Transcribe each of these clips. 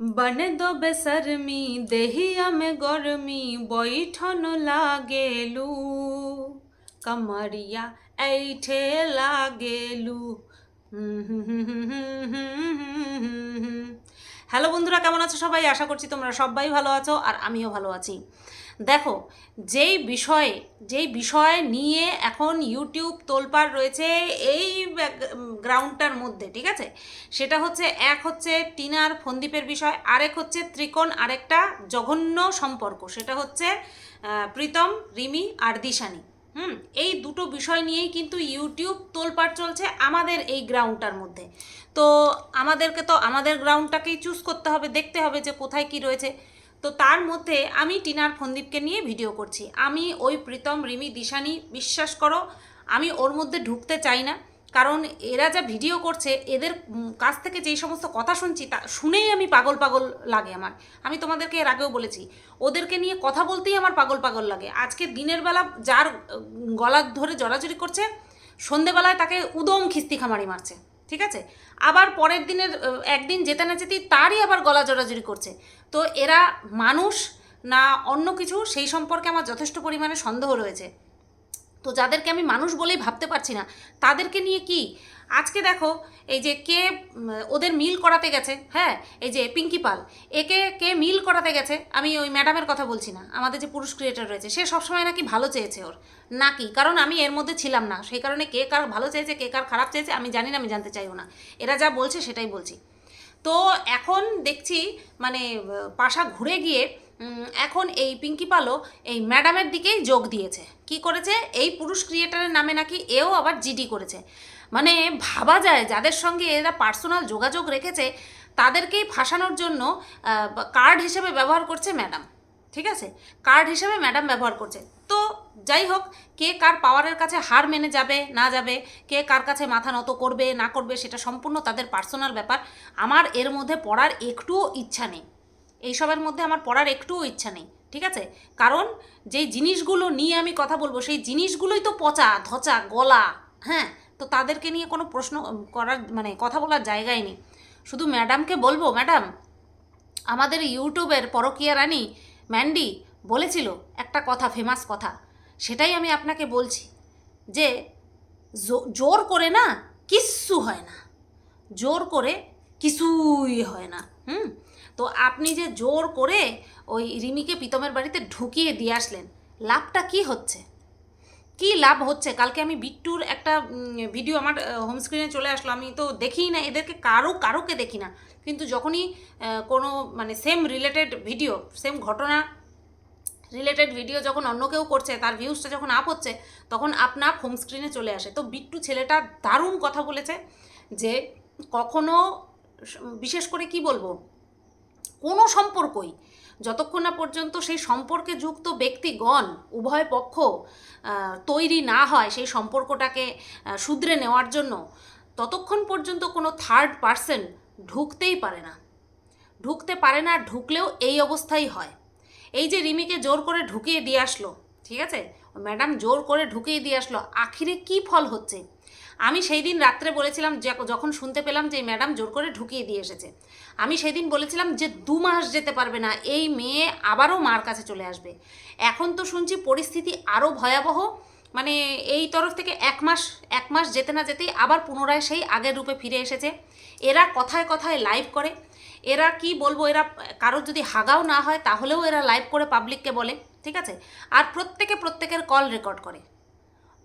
बन दो बेसरमी देहिया में गरमी बैठन लागेलू कमरिया ऐठे लागेलू হ্যালো বন্ধুরা কেমন আছো সবাই আশা করছি তোমরা সবাই ভালো আছো আর আমিও ভালো আছি দেখো, যেই বিষয়ে, যেই বিষয় নিয়ে এখন ইউটিউব তোলপাড় রয়েছে এই গ্রাউন্ডটার মধ্যে, ঠিক আছে? সেটা হচ্ছে, এক হচ্ছে টিনার ফন্দীপের বিষয়, আরেক হচ্ছে ত্রিকোণ, আরেকটা জঘন্য সম্পর্ক, সেটা হচ্ছে প্রীতম, রিমি আর দিশানি, হুম? এই দুটো বিষয় নিয়েই কিন্তু ইউটিউব তোলপাড় চলছে আমাদের এই গ্রাউন্ডটার মধ্যে। তো আমাদেরকে তো, আমাদের গ্রাউন্ডটাকেই চুজ করতে হবে, দেখতে হবে যে কোথায় কি রয়েছে। তো তার মধ্যে আমি টিনার ফন্দীপকে নিয়ে ভিডিও করছি। আমি ওই প্রীতম, রিমি, দিশানি, বিশ্বাস করো, আমি ওর মধ্যে ঢুকতে চাই না। কারণ এরা যা ভিডিও করছে, এদের কাছ থেকে যেই সমস্ত কথা শুনছি, তা শুনেই আমি পাগল পাগল লাগে আমার। আমি তোমাদেরকে এর আগেও বলেছি, ওদেরকে নিয়ে কথা বলতেই আমার পাগল পাগল লাগে। আজকে দিনের বেলা যার গলা ধরে জড়াজড়ি করছে, সন্ধেবেলায় তাকে উদম খিস্তি খামারি মারছে। ঠিক আছে? আবার পরের দিনের একদিন যেতে না যেতেই তারই আবার গলা জড়াজড়ি করছে। তো এরা মানুষ না অন্য কিছু, সেই সম্পর্কে আমার যথেষ্ট পরিমাণে সন্দেহ রয়েছে। তো যাদেরকে আমি মানুষ বলেই ভাবতে পারছি না, তাদেরকে নিয়ে কি? আজকে দেখো, এই যে কে ওদের মিল করাতে গেছে হ্যাঁ এই যে পিঙ্কি পাল, একে কে মিল করাতে গেছে, আমি ওই ম্যাডামের কথা বলছি না, আমাদের যে পুরুষ ক্রিয়েটার রয়েছে, সে সবসময় নাকি ভালো চেয়েছে ওর নাকি কারণ আমি এর মধ্যে ছিলাম না, সেই কারণে কে কার ভালো চেয়েছে, কে কার খারাপ চেয়েছে, আমি জানি না, আমি জানতে চাইও না, এরা যা বলছে সেটাই বলছি। তো এখন দেখছি মানে পাশা ঘুরে গিয়ে এখন এই পিঙ্কি পালও এই ম্যাডামের দিকেই যোগ দিয়েছে। কি করেছে? এই পুরুষ ক্রিয়েটারের নামে নাকি এও আবার জিডি করেছে। মানে ভাবা যায়, যাদের সঙ্গে এরা পার্সোনাল যোগাযোগ রেখেছে, তাদেরকেই ফাঁসানোর জন্য কার্ড হিসেবে ব্যবহার করছে ম্যাডাম। ঠিক আছে? কার্ড হিসেবে ম্যাডাম ব্যবহার করছে। তো যাই হোক, কে কার পাওয়ারের কাছে হার মেনে যাবে, না যাবে, কে কার কাছে মাথা নত করবে, না করবে, সেটা সম্পূর্ণ তাদের পার্সোনাল ব্যাপার। আমার এর মধ্যে পড়ার একটুও ইচ্ছা নেই। এইসবের মধ্যে আমার পড়ার একটুও ইচ্ছা নেই, ঠিক আছে? কারণ যেই জিনিসগুলো নিয়ে আমি কথা বলব, সেই জিনিসগুলোই তো পচা, ধচা, গলা হ্যাঁ? তো তাদেরকে নিয়ে কোনো প্রশ্ন করার মানে কথা বলার জায়গায় নেই। শুধু ম্যাডামকে বলব, ম্যাডাম, আমাদের ইউটিউবের পরকীয়া রানী ম্যান্ডি বলেছিল একটা কথা ফেমাস কথা, সেটাই আমি আপনাকে বলছি যে জোর করে না, কিচ্ছু হয় না। জোর করে কিছুই হয় না, হুম? তো আপনি যে জোর করে ওই রিমিকে প্রীতমের বাড়িতে ঢুকিয়ে দিয়ে আসলেন, লাভটা কি হচ্ছে? কি লাভ হচ্ছে? কালকে আমি বিট্টুর একটা ভিডিও আমার হোম স্ক্রিনে চলে আসলো। আমি তো দেখিই না, এদেরকে কারও, কারোকে দেখি না। কিন্তু যখনই কোনো মানে সেম রিলেটেড ভিডিও সেম ঘটনা রিলেটেড ভিডিও যখন অন্য কেউ করছে, তার ভিউজটা যখন আপ হচ্ছে, তখন আপনা আপ হোম স্ক্রিনে চলে আসে। তো বিট্টু ছেলেটা দারুণ কথা বলেছে যে কখনো, বিশেষ করে কি বলব? কোনো সম্পর্কই, যতক্ষণ না পর্যন্ত সেই সম্পর্কে যুক্ত ব্যক্তিগণ, উভয় পক্ষ তৈরি না হয় সেই সম্পর্কটাকে শুধরে নেওয়ার জন্য, ততক্ষণ পর্যন্ত কোনো থার্ড পার্সন ঢুকতেই পারে না। ঢুকতে পারে না, ঢুকলেও এই অবস্থাই হয়। এই যে রিমিকে জোর করে ঢুকিয়ে দিয়ে আসলো, ঠিক আছে? ম্যাডাম জোর করে ঢুকিয়ে দিয়ে আসলো, আখিরে কি ফল হচ্ছে? আমি সেই দিন রাত্রে বলেছিলাম যখন শুনতে পেলাম যে ম্যাডাম জোর করে ঢুকিয়ে দিয়ে এসেছে। আমি সেই দিন বলেছিলাম যে দু মাস যেতে পারবে না, এই মেয়ে আবারও মার কাছে চলে আসবে। এখন তো শুনছি পরিস্থিতি আরও ভয়াবহ মানে এই তরফ থেকে এক মাস এক মাস যেতে না যেতেই আবার পুনরায় সেই আগের রূপে ফিরে এসেছে। এরা কথায় কথায় লাইভ করে। এরা কি বলব, এরা কারোর যদি হাগাও না হয় তাহলেও এরা লাইভ করে পাবলিককে বলে, ঠিক আছে? আর প্রত্যেকে প্রত্যেকের কল রেকর্ড করে।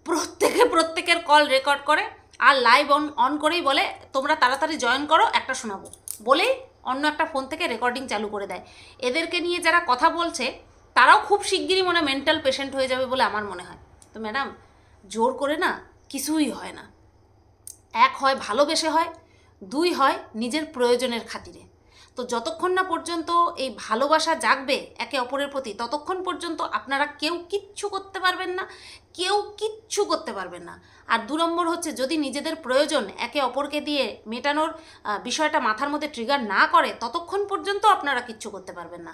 প্রত্যেকে প্রত্যেকের কল রেকর্ড করে আর লাইভ অন অন করেই বলে, তোমরা তাড়াতাড়ি জয়েন করো, একটা শোনাবো। বলেই অন্য একটা ফোন থেকে রেকর্ডিং চালু করে দেয়। এদেরকে নিয়ে যারা কথা বলছে, তারাও খুব শিগগিরই মনে মেন্টাল পেশেন্ট হয়ে যাবে বলে আমার মনে হয়। তো ম্যাডাম জোর করে না কিছুই হয় না। এক হয় ভালোবেসে হয়, দুই হয় নিজের প্রয়োজনের খাতিরে। তো যতক্ষণ না পর্যন্ত এই ভালোবাসা জাগবে একে অপরের প্রতি, ততক্ষণ পর্যন্ত আপনারা কেউ কিচ্ছু করতে পারবেন না, কেউ কিচ্ছু করতে পারবেন না। আর দু নম্বর হচ্ছে যদি নিজেদের প্রয়োজন একে অপরকে দিয়ে মেটানোর বিষয়টা মাথার মধ্যে ট্রিগার না করে, ততক্ষণ পর্যন্ত আপনারা কিচ্ছু করতে পারবেন না।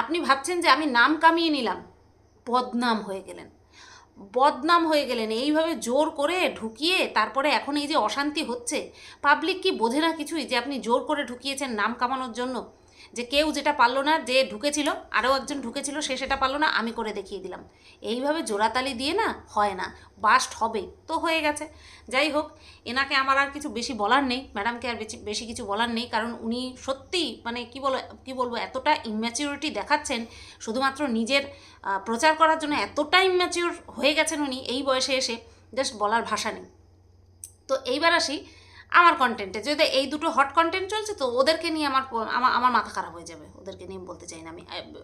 আপনি ভাবছেন যে আমি নাম কামিয়ে নিলাম, বদনাম হয়ে গেলেন। বদনাম হয়ে গেলেন। এইভাবে জোর করে ঢুকিয়ে তারপরে এখন এই যে অশান্তি হচ্ছে পাবলিক কি বোঝে না কিছুই যে আপনি জোর করে ঢুকিয়েছেন নাম কামানোর জন্য? যে কেউ যেটা পারল না, যে ঢুকেছিল, আরও একজন ঢুকেছিল, সে সেটা পারল না, আমি করে দেখিয়ে দিলাম। এইভাবে জোড়াতালি দিয়ে না, হয় না, বাস্ট হবে, তো হয়ে গেছে। যাই হোক, এনাকে আমার আর কিছু বেশি বলার নেই, ম্যাডামকে আর বেশি বেশি কিছু বলার নেই, কারণ উনি সত্যিই মানে কি বলো, কি বলব, এতটা ইম্যাচিউরিটি দেখাচ্ছেন, শুধুমাত্র নিজের প্রচার করার জন্য এতটা ইম্যাচিউর হয়ে গেছেন উনি, এই বয়সে এসে জাস্ট বলার ভাষা নেই। তো এইবার আসি আমার কন্টেন্টে যদি এই দুটো হট কন্টেন্ট চলছে, তো ওদেরকে নিয়ে আমার আমার মাথা খারাপ হয়ে যাবে। ওদেরকে নিয়ে বলতে চাই না। আমি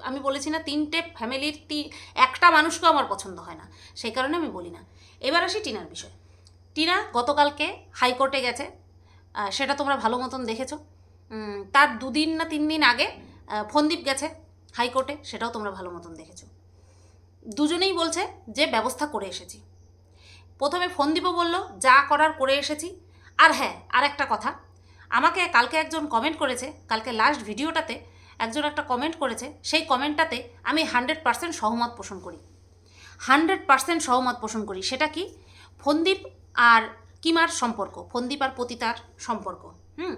আমি বলেছি না তিনটে ফ্যামিলির তিন একটা মানুষকেও আমার পছন্দ হয় না। সেই কারণে আমি বলি না। এবার আসি টিনার বিষয়। টিনা গতকালকে হাইকোর্টে গেছে। সেটা তোমরা ভালো মতন দেখেছ। তার দুদিন না তিন দিন আগে ফন্দীপ গেছে হাইকোর্টে সেটাও তোমরা ভালো মতন দেখেছ। দুজনেই বলছে যে ব্যবস্থা করে এসেছি। প্রথমে ফন্দীপও বলল, যা করার করে এসেছি। আর হ্যাঁ আর একটা কথা। আমাকে কালকে একজন কমেন্ট করেছে, কালকে লাস্ট ভিডিওটাতে একজন একটা কমেন্ট করেছে, সেই কমেন্টটাতে আমি হান্ড্রেড পার্সেন্ট সহমত পোষণ করি। হান্ড্রেড পার্সেন্ট সহমত পোষণ করি, সেটা কি? ফন্দীপ আর কিমার সম্পর্ক, ফন্দীপ আর পতিতার সম্পর্ক, হুম?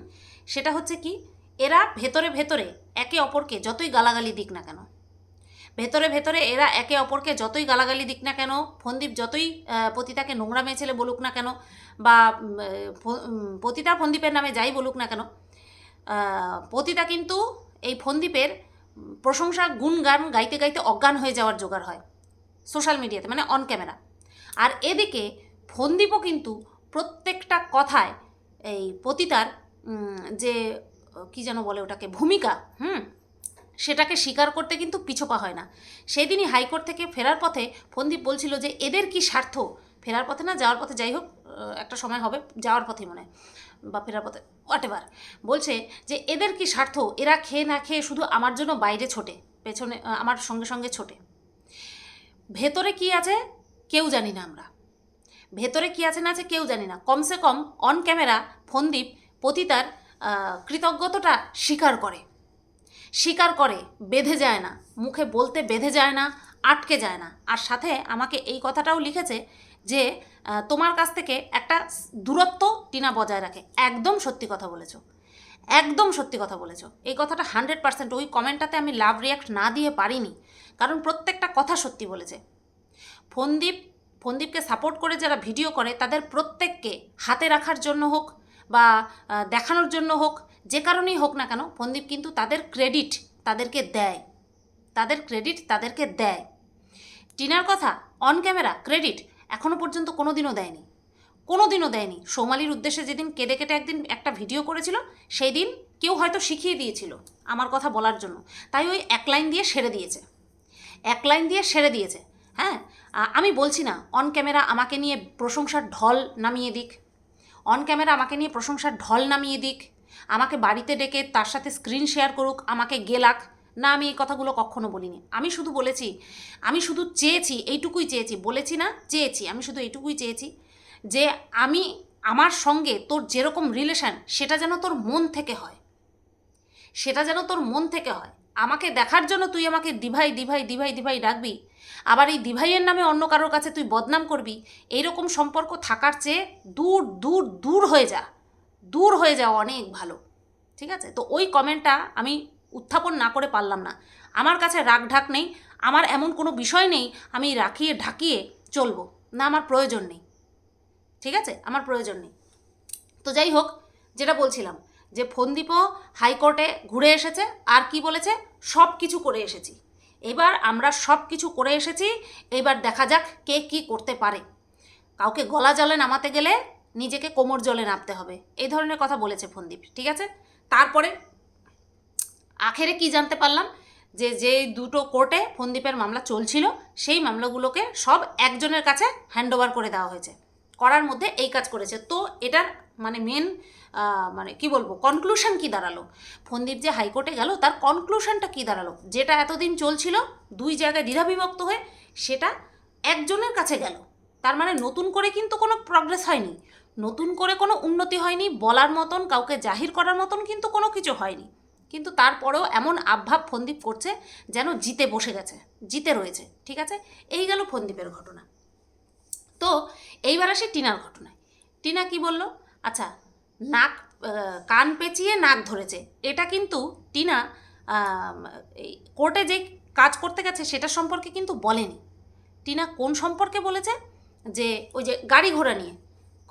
সেটা হচ্ছে কি, এরা ভেতরে ভেতরে একে অপরকে যতই গালাগালি দিক না কেন ভেতরে ভেতরে এরা একে অপরকে যতই গালাগালি দিক না কেন, ফন্দীপ যতই পতিতাকে নোংরা মেয়ে ছেলে বলুক না কেন, বা পতিতা ফন্দীপের নামে যাই বলুক না কেন পতিতা কিন্তু এই ফন্দীপের প্রশংসা, গুণগান গাইতে গাইতে অজ্ঞান হয়ে যাওয়ার জোগাড় হয় সোশ্যাল মিডিয়াতে মানে অন ক্যামেরা। আর এদিকে ফন্দীপও কিন্তু প্রত্যেকটা কথায় এই পতিতার যে, কি যেন বলে ওটাকে, ভূমিকা, হুম সেটাকে স্বীকার করতে কিন্তু পিছোপা হয় না। সেদিনই হাইকোর্ট থেকে ফেরার পথে ফন্দীপ বলছিল যে, এদের কি স্বার্থ? ফেরার পথে না, যাওয়ার পথে যাই হোক একটা সময় হবে, যাওয়ার পথেই মনে বা ফেরার পথে হোয়াট এভার বলছে যে, এদের কি স্বার্থ? এরা খেয়ে না খেয়ে শুধু আমার জন্য বাইরে ছোটে, পেছনে আমার সঙ্গে সঙ্গে ছোটে। ভেতরে কি আছে কেউ জানি না আমরা। ভেতরে কি আছে না আছে কেউ জানি না। কমসে কম অন ক্যামেরা ফন্দীপ পতিতার কৃতজ্ঞতাটা স্বীকার করে। স্বীকার করে, বেঁধে যায় না। মুখে বলতে বেঁধে যায় না, আটকে যায় না। আর সাথে আমাকে এই কথাটাও লিখেছে যে তোমার কাছ থেকে একটা দূরত্ব টিনা বজায় রাখে। একদম সত্যি কথা বলেছ। একদম সত্যি কথা বলেছ। এই কথাটা হান্ড্রেড পার্সেন্ট ওই কমেন্টটাতে আমি লাভ রিয়াক্ট না দিয়ে পারিনি। কারণ প্রত্যেকটা কথা সত্যি বলেছে। ফন্দীপ, ফন্দীপকে সাপোর্ট করে যারা ভিডিও করে, তাদের প্রত্যেককে হাতে রাখার জন্য হোক বা দেখানোর জন্য হোক যে কারণেই হোক না কেন ফন্দীপ কিন্তু তাদের ক্রেডিট তাদেরকে দেয়। তাদের ক্রেডিট তাদেরকে দেয়। টিনার কথা অন ক্যামেরা ক্রেডিট এখনও পর্যন্ত কোনো দিনও দেয়নি। কোনো দিনও দেয়নি। সোমালির উদ্দেশ্যে যেদিন কেঁদে কেটে একদিন একটা ভিডিও করেছিল সেই দিন কেউ হয়তো শিখিয়ে দিয়েছিল আমার কথা বলার জন্য। তাই ওই এক লাইন দিয়ে সেরে দিয়েছে। এক লাইন দিয়ে সেরে দিয়েছে। হ্যাঁ আমি বলছি না অন ক্যামেরা আমাকে নিয়ে প্রশংসার ঢল নামিয়ে দিক। অন ক্যামেরা আমাকে নিয়ে প্রশংসার ঢল নামিয়ে দিক। আমাকে বাড়িতে ডেকে তার সাথে স্ক্রিন শেয়ার করুক, আমাকে গেলাক। না, আমি এই কথাগুলো কখনো বলিনি। আমি শুধু বলেছি, আমি শুধু চেয়েছি, এইটুকুই চেয়েছি। বলেছি না, চেয়েছি, আমি শুধু এইটুকুই চেয়েছি যে আমি আমার সঙ্গে তোর যেরকম রিলেশন সেটা যেন তোর মন থেকে হয়। সেটা যেন তোর মন থেকে হয়। আমাকে দেখার জন্য তুই আমাকে দিভাই দিভাই দিভাই দিভাই ডাকবি। আবার এই দিভাইয়ের নামে অন্য কারোর কাছে তুই বদনাম করবি। এইরকম সম্পর্ক থাকার চেয়ে দূর দূর দূর হয়ে যা। দূর হয়ে যাওয়া অনেক ভালো, ঠিক আছে? তো ওই কমেন্টটা আমি উত্থাপন না করে পারলাম না। আমার কাছে রাগ ঢাক নেই, আমার এমন কোনো বিষয় নেই, আমি রাখিয়ে ঢাকিয়ে চলবো। না, আমার প্রয়োজন নেই, ঠিক আছে? আমার প্রয়োজন নেই। তো যাই হোক, যেটা বলছিলাম যে ফন্দীপও হাইকোর্টে ঘুরে এসেছে, আর কি বলেছে? সব কিছু করে এসেছি। এবার আমরা সব কিছু করে এসেছি, এবার দেখা যাক কে কি করতে পারে। কাউকে গলা জলে নামাতে গেলে নিজেকে কোমর জলে নামতে হবে। এই ধরনের কথা বলেছে ফন্দীপ ঠিক আছে? তারপরে আখেরে কি জানতে পারলাম? যে যে দুটো কোর্টে ফন্দীপের মামলা চলছিল, সেই মামলাগুলোকে সব একজনের কাছে হ্যান্ড ওভার করে দেওয়া হয়েছে। করার মধ্যে এই কাজ করেছে। তো এটার মানে মেন মানে কি বলব কনক্লুশন কি দাঁড়াল? ফন্দীপ যে হাইকোর্টে গেল, তার কনক্লুশনটা কি দাঁড়াল? যেটা এতদিন চলছিল, দুই জায়গায় দ্বিধাবিভক্ত হয়ে, সেটা একজনের কাছে গেল। তার মানে নতুন করে কিন্তু কোনো প্রগ্রেস হয়নি। নতুন করে কোনো উন্নতি হয়নি, বলার মতন, কাউকে জাহির করার মতন কিন্তু কোনো কিছু হয়নি। কিন্তু তারপরেও এমন আবভাব ফন্দীপ করছে যেন জিতে বসে গেছে, জিতে রয়েছে, ঠিক আছে? এই গেল ফন্দীপের ঘটনা। তো এইবার আসি টিনার ঘটনায়। টিনা কি বলল? আচ্ছা নাক কান পেঁচিয়ে নাক ধরেছে। এটা কিন্তু টিনা কোর্টে যে কাজ করতে গেছে সেটা সম্পর্কে কিন্তু বলেনি। টিনা কোন সম্পর্কে বলেছে? যে ওই যে গাড়ি ঘোড়া নিয়ে।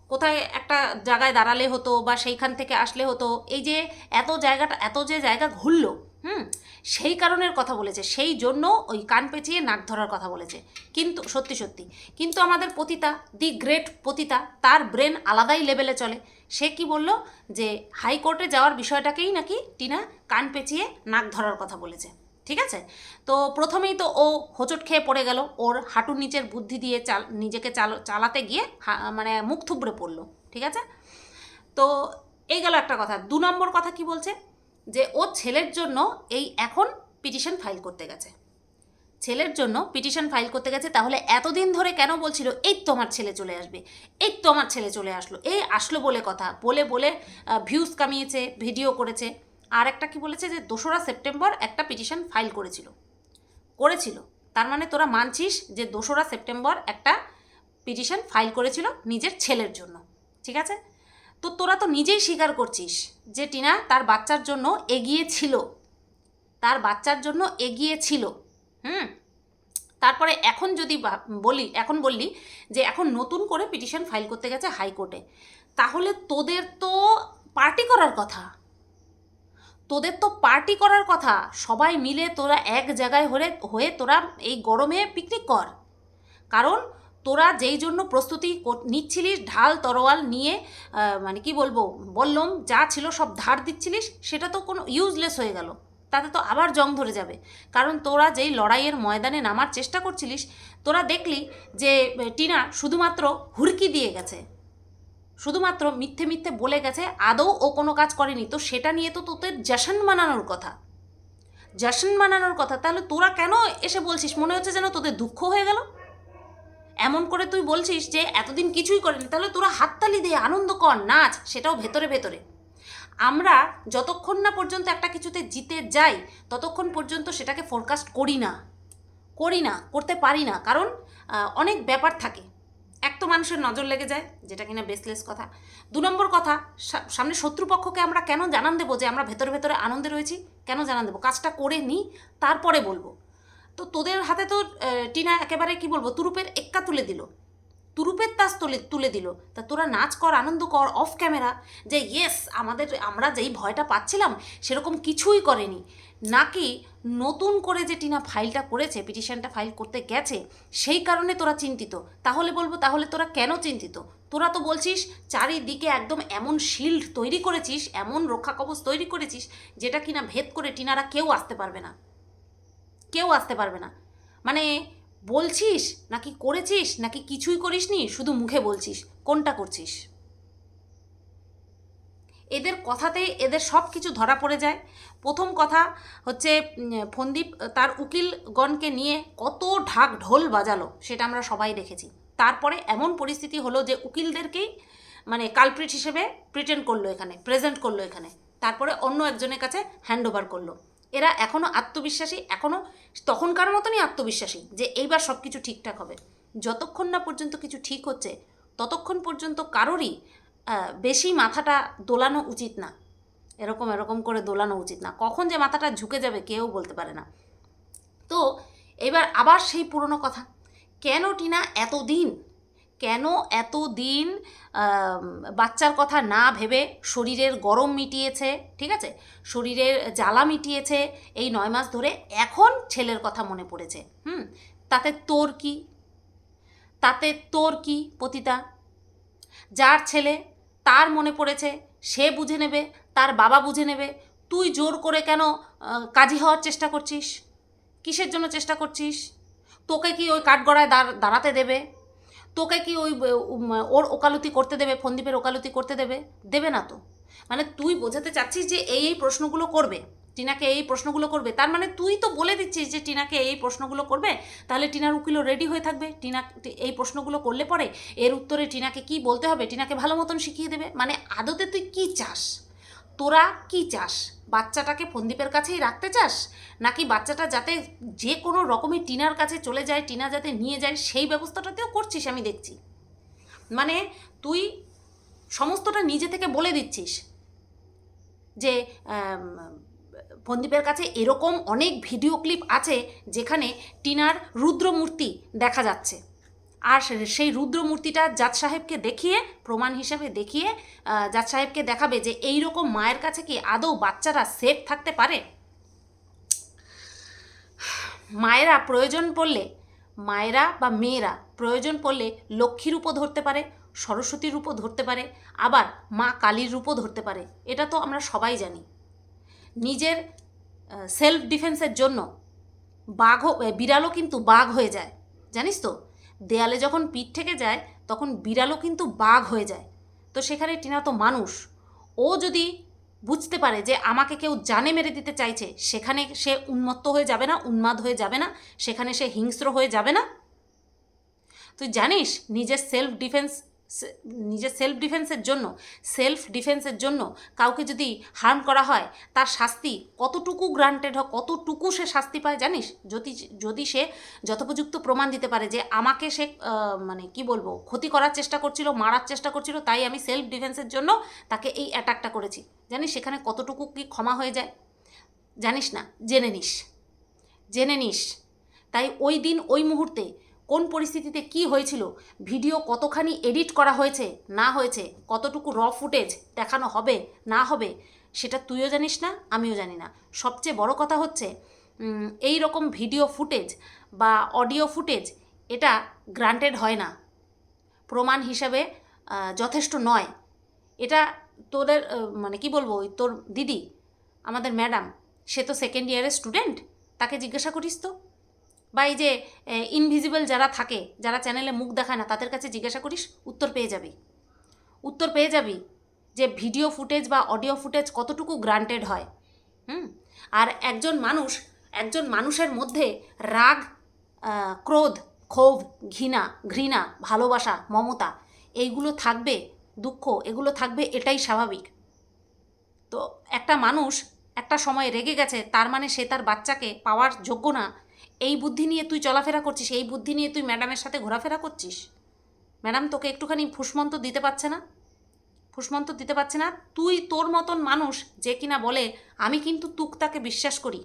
কোথায় একটা জায়গায় দাঁড়ালে হতো বা সেইখান থেকে আসলে হতো, এই যে এত জায়গাটা, এত যে জায়গা ঘুরলো, হুম, সেই কারণের কথা বলেছে, সেই জন্য ওই কান পেঁচিয়ে নাক ধরার কথা বলেছে। কিন্তু, সত্যি সত্যি, কিন্তু আমাদের পতিতা, দি গ্রেট পতিতা, তার ব্রেন আলাদাই লেভেলে চলে। সে কি বলল যে, হাইকোর্টে যাওয়ার বিষয়টাকেই নাকি টিনা কান পেঁচিয়ে নাক ধরার কথা বলেছে। ঠিক আছে? তো প্রথমেই তো ও হোঁচট খেয়ে পড়ে গেল। ওর হাঁটুর নিচের বুদ্ধি দিয়ে চাল, নিজেকে চাল, চালাতে গিয়ে মানে মুখ থুবড়ে পড়ল, ঠিক আছে? তো এই গেল একটা কথা। দু নম্বর কথা কি বলছে? যে ও ছেলের জন্য এই এখন পিটিশন ফাইল করতে গেছে। ছেলের জন্য পিটিশন ফাইল করতে গেছে, তাহলে এতদিন ধরে কেন বলছিল, এই তোমার ছেলে চলে আসবে, এই তোমার ছেলে চলে আসলো, এই আসলো বলে কথা। বলে বলে ভিউজ কামিয়েছে ভিডিও করেছে। আর একটা কি বলেছে যে দোসরা সেপ্টেম্বর একটা পিটিশন ফাইল করেছিল। করেছিল। তার মানে তোরা মানছিস যে দোসরা সেপ্টেম্বর একটা পিটিশন ফাইল করেছিল নিজের ছেলের জন্য। ঠিক আছে? তো তোরা তো নিজেই স্বীকার করছিস যে টিনা তার বাচ্চার জন্য এগিয়ে ছিল তার বাচ্চার জন্য এগিয়ে ছিল হুম? তারপরে এখন যদি বলি, এখন বললি যে এখন নতুন করে পিটিশন ফাইল করতে গেছে হাইকোর্টে। তাহলে তোদের তো পার্টি করার কথা। তোদের তো পার্টি করার কথা। সবাই মিলে তোরা এক জায়গায় হয়ে হয়ে তোরা এই গরমে পিকনিক কর। কারণ তোরা যেই জন্য প্রস্তুতি নিচ্ছিলিস, ঢাল, তরোয়াল নিয়ে মানে কি বলব, বললাম, যা ছিল সব ধার দিচ্ছিলিস, সেটা তো কোনো ইউজলেস হয়ে গেল। তাতে তো আবার জং ধরে যাবে। কারণ তোরা যেই লড়াইয়ের ময়দানে নামার চেষ্টা করছিলিস, তোরা দেখলি যে, টিনা শুধুমাত্র হুড়কি দিয়ে গেছে। শুধুমাত্র মিথ্যে মিথ্যে বলে গেছে, আদৌ ও কোনো কাজ করেনি। তো সেটা নিয়ে তো তোদের জশন মানানোর কথা। জশন মানানোর কথা। তাহলে তোরা কেন এসে বলছিস? মনে হচ্ছে যেন তোদের দুঃখ হয়ে গেল। এমন করে তুই বলছিস যে, এতদিন কিছুই করেনি। তাহলে তোরা হাততালি দিয়ে আনন্দ কর, নাচ, সেটাও ভেতরে ভেতরে। আমরা যতক্ষণ না পর্যন্ত একটা কিছুতে জিতে যাই, ততক্ষণ পর্যন্ত সেটাকে ফোরকাস্ট করি না। করি না, করতে পারি না। কারণ অনেক ব্যাপার থাকে। এক তো মানুষের নজর লেগে যায়, যেটা কিনা বেসলেস কথা। দু নম্বর কথা সামনে শত্রুপক্ষকে আমরা কেন জানান দেবো যে আমরা ভেতরে ভেতরে আনন্দে রয়েছি? কেন জানান দেবো? কাজটা করে নিই তারপরে বলব। তো তোদের হাতে তো টিনা একেবারে কি বলব, তুরুপের এক্কা তুলে দিল। তুরুপের তাস তুলে তুলে দিল। তা তোরা নাচ কর, আনন্দ কর অফ ক্যামেরা যে ইয়েস আমাদের, আমরা যেই ভয়টা পাচ্ছিলাম, সেরকম কিছুই করেনি। নাকি নতুন করে যে টিনা ফাইলটা করেছে পিটিশনটা ফাইল করতে গেছে, সেই কারণে তোরা চিন্তিত। তাহলে বলব, তাহলে তোরা কেন চিন্তিত? তোরা তো বলছিস, চারিদিকে একদম এমন শিল্ড তৈরি করেছিস, এমন রক্ষা কবচ তৈরি করেছিস, যেটা কিনা ভেদ করে টিনারা কেউ আসতে পারবে না। কেউ আসতে পারবে না। মানে বলছিস, নাকি করেছিস, নাকি কিছুই করিসনি, শুধু মুখে বলছিস, কোনটা করছিস? এদের কথাতে এদের সব কিছু ধরা পড়ে যায়। প্রথম কথা হচ্ছে ফন্দীপ তার উকিলগণকে নিয়ে কত ঢাক ঢোল বাজালো, সেটা আমরা সবাই দেখেছি। তারপরে এমন পরিস্থিতি হলো যে উকিলদেরকেই মানে কালপ্রিট হিসেবে প্রিটেন্ড করল এখানে প্রেজেন্ট করল এখানে। তারপরে অন্য একজনের কাছে হ্যান্ড ওভার করল। এরা এখনও আত্মবিশ্বাসী এখনও তখনকার মতনই আত্মবিশ্বাসী যে এইবার সব কিছু ঠিকঠাক হবে। যতক্ষণ না পর্যন্ত কিছু ঠিক হচ্ছে, ততক্ষণ পর্যন্ত কারোরই বেশি মাথাটা দোলানো উচিত না। এরকম এরকম করে দোলানো উচিত না। কখন যে মাথাটা ঝুঁকে যাবে কেউ বলতে পারে না। তো এবার আবার সেই পুরনো কথা। কেন টিনা এতদিন কেন এতদিন আম, বাচ্চার কথা না ভেবে শরীরের গরম মিটিয়েছে ঠিক আছে? শরীরের জ্বালা মিটিয়েছে এই নয় মাস ধরে এখন ছেলের কথা মনে পড়েছে। হুম? তাতে তোর কি? তাতে তোর কি পতিতা? যার ছেলে তার মনে পড়েছে, সে বুঝে নেবে, তার বাবা বুঝে নেবে, তুই জোর করে কেন কাজী হওয়ার চেষ্টা করছিস? কিসের জন্য চেষ্টা করছিস? তোকে কি ওই কাঠগড়ায় দাঁড়- দাঁড়াতে দেবে? তোকে কি ওই ওর ওকালতি করতে দেবে, ফন্দীপের ওকালতি করতে দেবে? দেবে না তো। মানে তুই বোঝাতে চাচ্ছিস যে এই এই প্রশ্নগুলো করবে। টিনাকে এই প্রশ্নগুলো করবে। তার মানে তুই তো বলে দিচ্ছিস যে টিনাকে এই প্রশ্নগুলো করবে, তাহলে টিনার উকিলও রেডি হয়ে থাকবে। টিনা এই প্রশ্নগুলো করলে পরে এর উত্তরে টিনাকে কি বলতে হবে, টিনাকে ভালো মতন শিখিয়ে দেবে। মানে আদতে তুই কি চাস? তোরা কি চাস? বাচ্চাটাকে ফন্দীপের কাছেই রাখতে চাস? নাকি বাচ্চাটা যাতে যে কোনো রকমের টিনার কাছে চলে যায়, টিনা যাতে নিয়ে যায়, সেই ব্যবস্থাটাতেও করছিস আমি দেখছি। মানে তুই সমস্তটা নিজে থেকে বলে দিচ্ছিস যে ফন্দীপের কাছে এরকম অনেক ভিডিও ক্লিপ আছে যেখানে টিনার রুদ্রমূর্তি দেখা যাচ্ছে। আর সেই রুদ্রমূর্তিটা জাজ সাহেবকে দেখিয়ে, প্রমাণ হিসেবে দেখিয়ে জাজ সাহেবকে দেখাবে যে এই রকম মায়ের কাছে কি আদৌ বাচ্চারা সেফ থাকতে পারে? মায়েরা প্রয়োজন পড়লে, মায়েরা বা মেয়েরা প্রয়োজন পড়লে লক্ষ্মীর রূপও ধরতে পারে, সরস্বতীর রূপও ধরতে পারে, আবার মা কালীর রূপও ধরতে পারে। এটা তো আমরা সবাই জানি। নিজের সেলফ ডিফেন্সের জন্য বাঘ বিড়ালও কিন্তু বাঘ হয়ে যায়। জানিস তো? দেয়ালে যখন পিঠ থেকে যায়, তখন বিড়ালও কিন্তু বাঘ হয়ে যায়। তো সেখানে টিনা তো মানুষ। ও যদি বুঝতে পারে যে আমাকে কেউ জানে মেরে দিতে চাইছে, সেখানে সে উন্মত্ত হয়ে যাবে না, উন্মাদ হয়ে যাবে না, সেখানে সে হিংস্র হয়ে যাবে না। তুই জানিস, নিজের সেলফ ডিফেন্স নিজের সেলফ ডিফেন্সের জন্য সেলফ ডিফেন্সের জন্য কাউকে যদি হার্ম করা হয়, তার শাস্তি কতটুকু গ্রান্টেড হয় কতটুকু সে শাস্তি পায় জানিস? যদি যদি সে যথোপযুক্ত প্রমাণ দিতে পারে যে আমাকে সে মানে কি বলব, ক্ষতি করার চেষ্টা করছিল, মারার চেষ্টা করছিল, তাই আমি সেলফ ডিফেন্সের জন্য তাকে এই অ্যাটাকটা করেছি। জানিস সেখানে কতটুকু কি ক্ষমা হয়ে যায়? জানিস না, জেনে নিস। জেনে নিস। তাই ওই দিন, ওই মুহূর্তে কোন পরিস্থিতিতে কি হয়েছিল, ভিডিও কতখানি এডিট করা হয়েছে, না হয়েছে, কতটুকু র ফুটেজ দেখানো হবে, না হবে, সেটা তুইও জানিস না, আমিও জানি না। সবচেয়ে বড় কথা হচ্ছে এই রকম ভিডিও ফুটেজ বা অডিও ফুটেজ এটা গ্রান্টেড হয় না। প্রমাণ হিসাবে যথেষ্ট নয়। এটা তোদের মানে কি বলব, ওই তোর দিদি, আমাদের ম্যাডাম সে তো সেকেন্ড ইয়ারের স্টুডেন্ট তাকে জিজ্ঞাসা করিস তো। বা এই যে ইনভিজিবল যারা থাকে, যারা চ্যানেলে মুখ দেখায় না, তাদের কাছে জিজ্ঞাসা করিস, উত্তর পেয়ে যাবি। উত্তর পেয়ে যাবি যে ভিডিও ফুটেজ বা অডিও ফুটেজ কতটুকু গ্রান্টেড হয়। হুম? আর একজন মানুষ, একজন মানুষের মধ্যে রাগ ক্রোধ, ক্ষোভ, ঘৃণা ঘৃণা, ভালোবাসা, মমতা, এইগুলো থাকবে, দুঃখ, এগুলো থাকবে, এটাই স্বাভাবিক। তো একটা মানুষ একটা সময় রেগে গেছে, তার মানে সে তার বাচ্চাকে পাওয়ার যোগ্য না এই বুদ্ধি নিয়ে তুই চলাফেরা করছিস, এই বুদ্ধি নিয়ে তুই ম্যাডামের সাথে ঘোরাফেরা করছিস? ম্যাডাম, তোকে একটুখানি ফুসমন্ত দিতে পারছে না? ফুসমন্ত দিতে পারছে না? তুই তোর মতন মানুষ যে কিনা বলে, আমি কিন্তু তুকতাকে বিশ্বাস করি।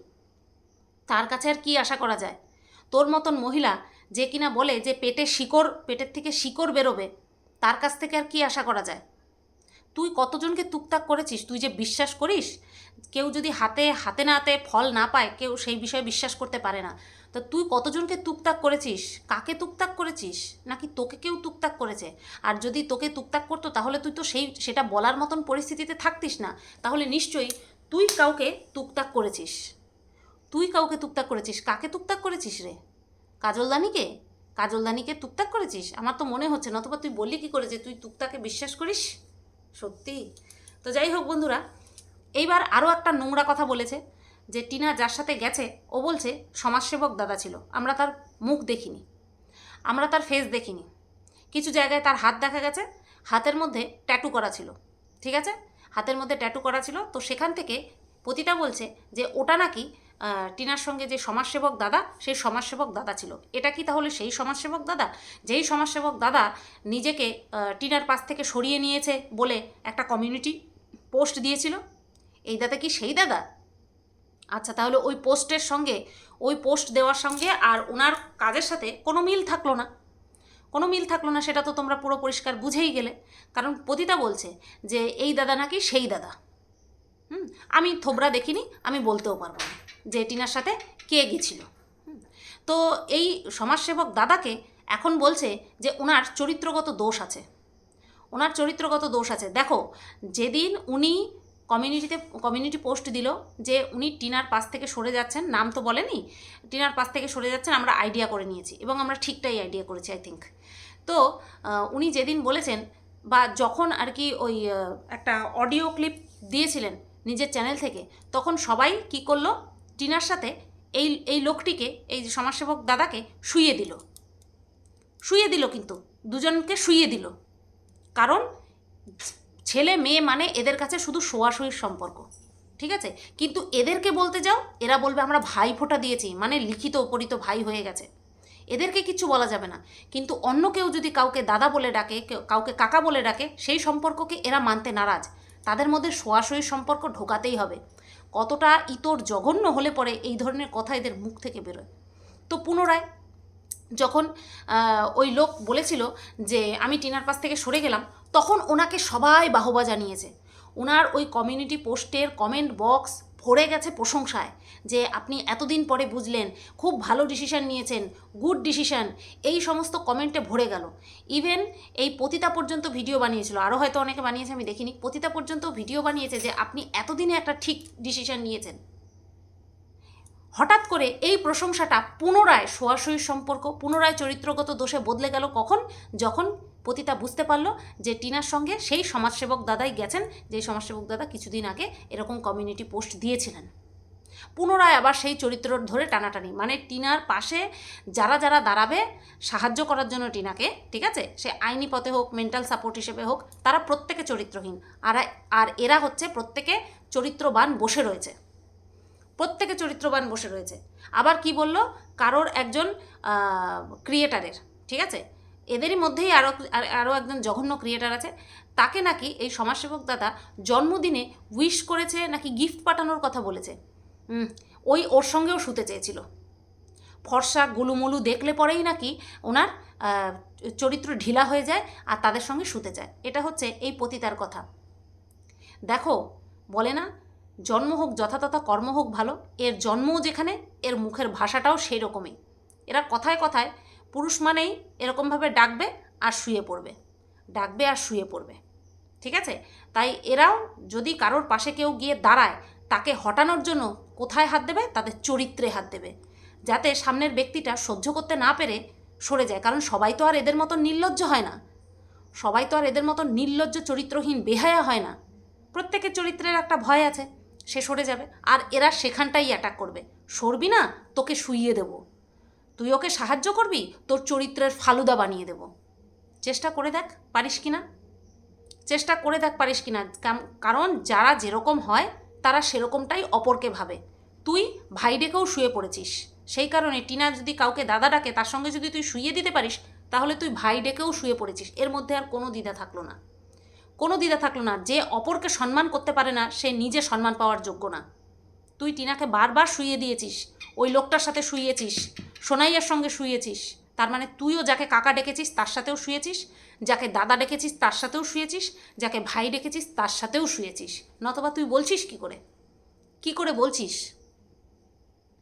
তার কাছে আর কি আশা করা যায়? তোর মতন মহিলা যে কিনা বলে যে পেটে শিকড়, পেটের থেকে শিকড় বেরোবে, তার কাছ থেকে আর কি আশা করা যায়? তুই কতজনকে তুকতাক করেছিস? তুই যে বিশ্বাস করিস কেউ যদি হাতে হাতে না হাতে ফল না পায়, কেউ সেই বিষয়ে বিশ্বাস করতে পারে না। তো তুই কতজনকে তুকতাক করেছিস? কাকে তুকতাক করেছিস? নাকি তোকে কেউ তুকতাক করেছে? আর যদি তোকে তুকতাক করতো, তাহলে তুই তো সেই, সেটা বলার মতন পরিস্থিতিতে থাকতিস না। তাহলে নিশ্চয়ই তুই কাউকে তুকতাক করেছিস। তুই কাউকে তুকতাক করেছিস? কাকে তুকতাক করেছিস রে? কাজলদানিকে? কাজলদানিকে তুকতাক করেছিস? আমার তো মনে হচ্ছে নতবা তুই বললি কি করে যে তুই তুকতাকে বিশ্বাস করিস? সত্যি। তো যাই হোক বন্ধুরা এইবার আরও একটা নোংরা কথা বলেছে, যে টিনা যার সাথে গেছে, ও বলছে, সমাজসেবক দাদা ছিল, আমরা তার মুখ দেখিনি, আমরা তার ফেস দেখিনি। কিছু জায়গায় তার হাত দেখা গেছে, হাতের মধ্যে ট্যাটু করা ছিল, ঠিক আছে? হাতের মধ্যে ট্যাটু করা ছিল, তো সেখান থেকে পতিতা বলছে যে ওটা নাকি টিনার সঙ্গে যে সমাজসেবক দাদা সেই সমাজসেবক দাদা ছিল। এটা কি তাহলে সেই সমাজসেবক দাদা? যেই সমাজসেবক দাদা নিজেকে টিনার পাশ থেকে সরিয়ে নিয়েছে বলে একটা কমিউনিটি পোস্ট দিয়েছিল এই দাদা কি সেই দাদা? আচ্ছা তাহলে ওই পোস্টের সঙ্গে, ওই পোস্ট দেওয়ার সঙ্গে আর ওনার কাজের সাথে কোনো মিল থাকল না। কোনো মিল থাকল না, সেটা তো তোমরা পুরো পরিষ্কার বুঝেই গেলে। কারণ পতিতা বলছে যে, এই দাদা নাকি সেই দাদা। হুম, আমি থোবরা দেখিনি, আমি বলতেও পারব না যে টিনার সাথে কে গেছিল। তো এই সমাজসেবক দাদাকে এখন বলছে যে, ওনার চরিত্রগত দোষ আছে। ওনার চরিত্রগত দোষ আছে। দেখো, যেদিন উনি কমিউনিটিতে কমিউনিটি পোস্ট দিল যে উনি টিনার পাশ থেকে সরে যাচ্ছেন, নাম তো বলেনি, টিনার পাশ থেকে সরে যাচ্ছেন, আমরা আইডিয়া করে নিয়েছি এবং আমরা ঠিকটাই আইডিয়া করেছি আই থিঙ্ক তো উনি যেদিন বলেছেন বা যখন আর কি ওই একটা অডিও ক্লিপ দিয়েছিলেন নিজের চ্যানেল থেকে, তখন সবাই কি করল? টিনার সাথে এই এই লোকটিকে, এই সমাজসেবক দাদাকে শুইয়ে দিল। শুইয়ে দিল কিন্তু, দুজনকে শুইয়ে দিল। কারণ ছেলে মেয়ে মানে এদের কাছে শুধু শোয়াশুয়ির সম্পর্ক, ঠিক আছে? কিন্তু এদেরকে বলতে যাও, এরা বলবে আমরা ভাই ফোঁটা দিয়েছি মানে লিখিত উপরিত ভাই হয়ে গেছে। এদেরকে কিছু বলা যাবে না। কিন্তু অন্য কেউ যদি কাউকে দাদা বলে ডাকে, কেউ- কাউকে কাকা বলে ডাকে, সেই সম্পর্ককে এরা মানতে নারাজ। তাদের মধ্যে শোয়াশুয়ির সম্পর্ক ঢোকাতেই হবে। কতটা ইতর জঘন্য হলে পরে এই ধরনের কথা এদের মুখ থেকে বেরোয়। তো পুনরায় যখন ওই লোক বলেছিল যে, আমি টিনার পাশ থেকে সরে গেলাম তখন ওনাকে সবাই বাহবা জানিয়েছে। ওনার ওই কমিউনিটি পোস্টের কমেন্ট বক্স ভরে গেছে প্রশংসায় যে আপনি এতদিন পরে বুঝলেন, খুব ভালো ডিসিশন নিয়েছেন গুড ডিসিশন এই সমস্ত কমেন্টে ভরে গেল। ইভেন এই পতিতা পর্যন্ত ভিডিও বানিয়েছিল। আরও হয়তো অনেকে বানিয়েছে, আমি দেখিনি। পতিতা পর্যন্ত ভিডিও বানিয়েছে যে আপনি এতদিনে একটা ঠিক ডিসিশন নিয়েছেন। হঠাৎ করে এই প্রশংসাটা পুনরায় সোয়াশয়ীর সম্পর্ক, পুনরায় চরিত্রগত দোষে বদলে গেল কখন? যখন পতিতা বুঝতে পারল যে টিনার সঙ্গে সেই সমাজসেবক দাদাই গেছেন, যে সমাজসেবক দাদা কিছুদিন আগে এরকম কমিউনিটি পোস্ট দিয়েছিলেন। পুনরায় আবার সেই চরিত্র ধরে টানাটানি মানে টিনার পাশে যারা যারা দাঁড়াবে, সাহায্য করার জন্য টিনাকে, ঠিক আছে? সে আইনি পথে হোক মেন্টাল সাপোর্ট হিসেবে হোক, তারা প্রত্যেকে চরিত্রহীন। আর আর এরা হচ্ছে প্রত্যেকে চরিত্রবান বসে রয়েছে। প্রত্যেকে চরিত্রবান বসে রয়েছে। আবার কি বলল? কারোর একজন ক্রিয়েটারের ঠিক আছে? এদেরই মধ্যেই আরও আরও একজন জঘন্য ক্রিয়েটার আছে। তাকে নাকি এই সমাজসেবক দাদা জন্মদিনে উইশ করেছে, নাকি গিফট পাঠানোর কথা বলেছে। ওই ওর সঙ্গেও শুতে চেয়েছিল। ফর্সা গুলুমুলু দেখলে পরেই নাকি ওনার চরিত্র ঢিলা হয়ে যায় আর তাদের সঙ্গে শুতে যায় এটা হচ্ছে এই পতিতার কথা। দেখো, বলে না, জন্ম হোক যথাতথা, কর্ম হোক ভালো, এর জন্মও যেখানে, এর মুখের ভাষাটাও সেই রকমই এরা কথায় কথায় পুরুষ মানেই এরকমভাবে ডাকবে আর শুয়ে পড়বে। ডাকবে আর শুয়ে পড়বে। ঠিক আছে? তাই এরাও যদি কারোর পাশে কেউ গিয়ে দাঁড়ায়, তাকে হটানোর জন্য কোথায় হাত দেবে? তাদের চরিত্রে হাত দেবে। যাতে সামনের ব্যক্তিটা সহ্য করতে না পেরে সরে যায়। কারণ সবাই তো আর এদের মতো নির্লজ্জ হয় না। সবাই তো আর এদের মতো নির্লজ্জ, চরিত্রহীন, বেহায়া হয় না। প্রত্যেকের চরিত্রের একটা ভয় আছে। সে সরে যাবে। আর এরা সেখানটাই অ্যাটাক করবে। সরবি না? তোকে শুইয়ে দেব। তুই ওকে সাহায্য করবি? তোর চরিত্রের ফালুদা বানিয়ে দেব। চেষ্টা করে দেখ, পারিস কি না চেষ্টা করে দেখ, পারিস কি না কারণ যারা যেরকম হয়, তারা সেরকমটাই অপরকে ভাবে। তুই ভাই ডেকেও শুয়ে পড়েছিস। সেই কারণে টিনা যদি কাউকে দাদা ডাকে, তার সঙ্গে যদি তুই শুয়ে দিতে পারিস, তাহলে তুই ভাই ডেকেও শুয়ে পড়েছিস। এর মধ্যে আর কোনো দ্বিধা থাকল না। কোনো দ্বিধা থাকল না। যে অপরকে সম্মান করতে পারে না, সে নিজে সম্মান পাওয়ার যোগ্য না। তুই টিনাকে বারবার শুয়ে দিয়েছিস, ওই লোকটার সাথে শুইয়েছিস সোনাইয়ার সঙ্গে শুয়েছিস। তার মানে তুইও যাকে কাকা ডেকেছিস, তার সাথেও শুয়েছিস। যাকে দাদা ডেকেছিস, তার সাথেও শুয়েছিস। যাকে ভাই ডেকেছিস, তার সাথেও শুয়েছিস। নতবা তুই বলছিস কি করে? কি করে বলছিস?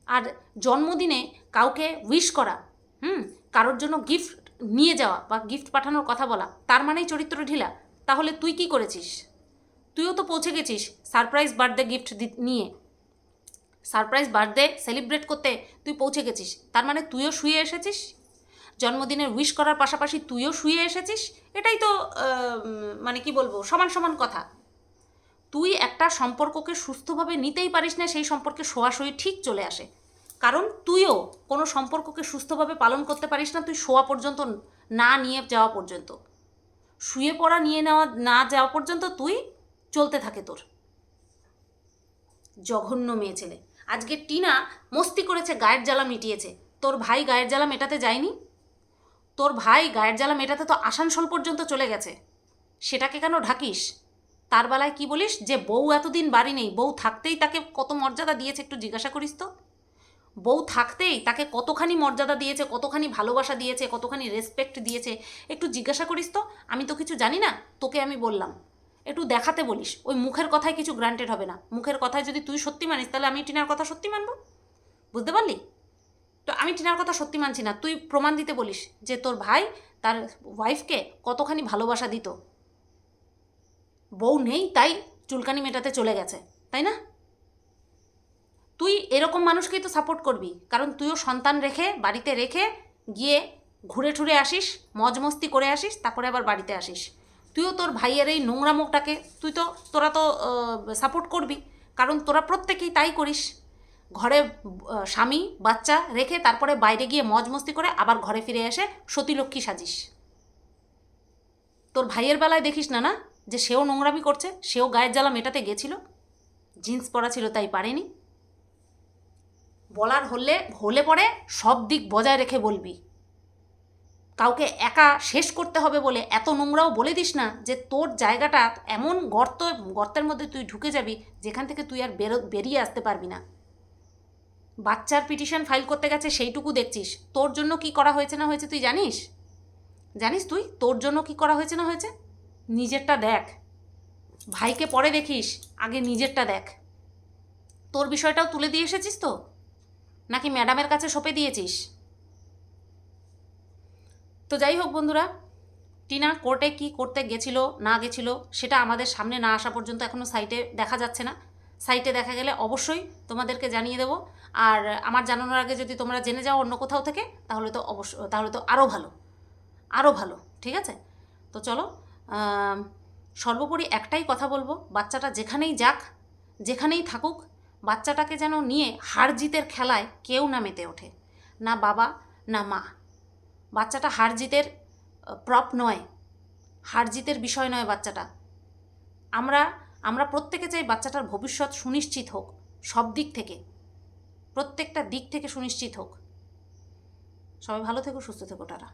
আর জন্মদিনে কাউকে উইশ করা, হুম, কারোর জন্য গিফট নিয়ে যাওয়া বা গিফট পাঠানোর কথা বলা, তার মানেই চরিত্র ঢিলা। তাহলে তুই কি করেছিস? তুইও তো পৌঁছে গেছিস সারপ্রাইজ বার্থডে গিফট নিয়ে। সারপ্রাইজ বার্থডে সেলিব্রেট করতে তুই পৌঁছে গেছিস। তার মানে তুইও শুয়ে এসেছিস? জন্মদিনের উইশ করার পাশাপাশি তুইও শুয়ে এসেছিস? এটাই তো মানে কি বলব, সমান সমান কথা। তুই একটা সম্পর্ককে সুস্থভাবে নিতেই পারিস না, সেই সম্পর্কে শোয়াশোয়ি ঠিক চলে আসে। কারণ তুইও কোনো সম্পর্ককে সুস্থভাবে পালন করতে পারিস না, তুই শোয়া পর্যন্ত, না নিয়ে যাওয়া পর্যন্ত। শুয়ে পড়া, নিয়ে নেওয়া, না যাওয়া পর্যন্ত তুই চলতে থাকে তোর। জঘন্য মেয়ে ছেলে। আজকে টিনা মস্তি করেছে গায়ের জ্বালা মিটিয়েছে। তোর ভাই গায়ের জ্বালা মেটাতে যায়নি? তোর ভাই গায়ের জ্বালা মেটাতে তো আসানসোল পর্যন্ত চলে গেছে। সেটাকে কেন ঢাকিস? তার বেলায় কি বলিস? যে বউ এতদিন বাড়ি নেই, বউ থাকতেই তাকে কত মর্যাদা দিয়েছে একটু জিজ্ঞাসা করিস তো। বউ থাকতেই তাকে কতখানি মর্যাদা দিয়েছে, কতখানি ভালোবাসা দিয়েছে, কতখানি রেসপেক্ট দিয়েছে, একটু জিজ্ঞাসা করিস তো। আমি তো কিছু জানি না, তোকে আমি বললাম। একটু দেখাতে বলিস। ওই মুখের কথায় কিছু গ্রান্টেড হবে না। মুখের কথায় যদি তুই সত্যি মানিস, তাহলে আমি টিনার কথা সত্যি মানব? বুঝতে পারলি? তো আমি টিনার কথা সত্যি মানছি না। তুই প্রমাণ দিতে বলিস যে তোর ভাই তার ওয়াইফকে কতখানি ভালোবাসা দিত। বউ নেই, তাই চুলকানি মেটাতে চলে গেছে, তাই না? তুই এরকম মানুষকেই তো সাপোর্ট করবি। কারণ তুইও সন্তান রেখে, বাড়িতে রেখে গিয়ে ঘুরে ঠুরে আসিস মজ মস্তি করে আসিস, তারপরে আবার বাড়িতে আসিস। তুইও তোর ভাইয়ের এই নোংরা মুখটাকে, তুই তো, তোরা তো সাপোর্ট করবি। কারণ তোরা প্রত্যেকেই তাই করিস। ঘরে স্বামী, বাচ্চা রেখে তারপরে বাইরে গিয়ে মজ মস্তি করে আবার ঘরে ফিরে এসে সতীলক্ষ্মী সাজিস। তোর ভাইয়ের বেলায় দেখিস না না, যে সেও নোংরামি করছে, সেও গায়ের জ্বালা মেটাতে গেছিল? জিন্স পরা ছিল তাই পারেনি? বলার হলে হলে পরে সব দিক বজায় রেখে বলবি। কাউকে একা শেষ করতে হবে বলে এত নোংরাও বলে দিস না যে তোর জায়গাটা এমন গর্ত, গর্তের মধ্যে তুই ঢুকে যাবি যেখান থেকে তুই আর বেরো, বেরিয়ে আসতে পারবি না। বাচ্চার পিটিশন ফাইল করতে গেছে সেইটুকু দেখছিস। তোর জন্য কি করা হয়েছে না হয়েছে তুই জানিস? জানিস তুই? তোর জন্য কি করা হয়েছে না হয়েছে? নিজেরটা দেখ। ভাইকে পরে দেখিস, আগে নিজেরটা দেখ। তোর বিষয়টাও তুলে দিয়ে এসেছিস তো? নাকি ম্যাডামের কাছে সঁপে দিয়েছিস? তো যাই হোক বন্ধুরা, টিনা কোর্টে কি করতে গেছিল, না গেছিল, সেটা আমাদের সামনে না আসা পর্যন্ত এখনও সাইটে দেখা যাচ্ছে না। সাইটে দেখা গেলে অবশ্যই তোমাদেরকে জানিয়ে দেবো। আর আমার জানানোর আগে যদি তোমরা জেনে যাও অন্য কোথাও থেকে, তাহলে তো অবশ্য, তাহলে তো আরও ভালো আরও ভালো, ঠিক আছে? তো চলো সর্বোপরি একটাই কথা বলব, বাচ্চাটা যেখানেই যাক, যেখানেই থাকুক, বাচ্চাটাকে যেন নিয়ে হার জিতের খেলায় কেউ না মেতে ওঠে, না বাবা, না মা। বাচ্চাটা হার জিতের প্রপ নয়। হার জিতের বিষয় নয় বাচ্চাটা। আমরা আমরা প্রত্যেকে চাই বাচ্চাটার ভবিষ্যৎ সুনিশ্চিত হোক, সব দিক থেকে। প্রত্যেকটা দিক থেকে সুনিশ্চিত হোক। সবাই ভালো থেকো, সুস্থ থেকো, টাটা।